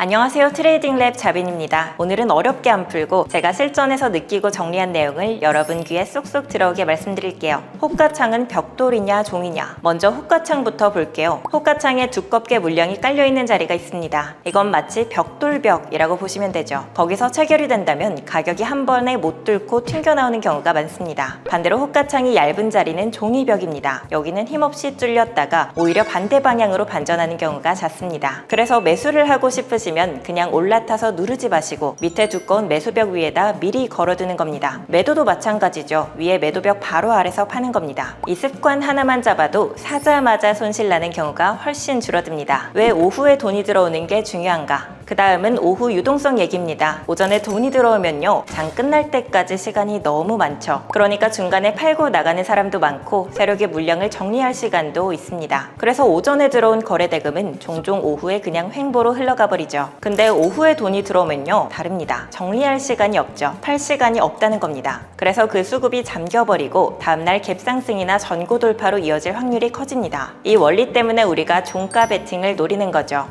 안녕하세요. 트레이딩 랩 자빈입니다. 오늘은 어렵게 안 풀고 제가 실전에서 느끼고 정리한 내용을 여러분 귀에 쏙쏙 들어오게 말씀드릴게요. 호가창은 벽돌이냐 종이냐. 먼저 호가창부터 볼게요. 호가창에 두껍게 물량이 깔려 있는 자리가 있습니다. 이건 마치 벽돌벽이라고 보시면 되죠. 거기서 체결이 된다면 가격이 한 번에 못 뚫고 튕겨나오는 경우가 많습니다. 반대로 호가창이 얇은 자리는 종이벽입니다. 여기는 힘없이 뚫렸다가 오히려 반대 방향으로 반전하는 경우가 잦습니다. 그래서 매수를 하고 싶으 시면 그냥 올라타서 누르지 마시고 밑에 두꺼운 매수벽 위에다 미리 걸어두는 겁니다. 매도도 마찬가지죠. 위에 매도벽 바로 아래서 파는 겁니다. 이 습관 하나만 잡아도 사자마자 손실 나는 경우가 훨씬 줄어듭니다. 왜 오후에 돈이 들어오는 게 중요한가? 그 다음은 오후 유동성 얘기입니다. 오전에 돈이 들어오면요. 장 끝날 때까지 시간이 너무 많죠. 그러니까 중간에 팔고 나가는 사람도 많고 세력의 물량을 정리할 시간도 있습니다. 그래서 오전에 들어온 거래 대금은 종종 오후에 그냥 횡보로 흘러가 버리죠. 근데 오후에 돈이 들어오면요. 다릅니다. 정리할 시간이 없죠. 팔 시간이 없다는 겁니다. 그래서 그 수급이 잠겨버리고 다음날 갭상승이나 전고 돌파로 이어질 확률이 커집니다. 이 원리 때문에 우리가 종가 베팅을 노리는 거죠.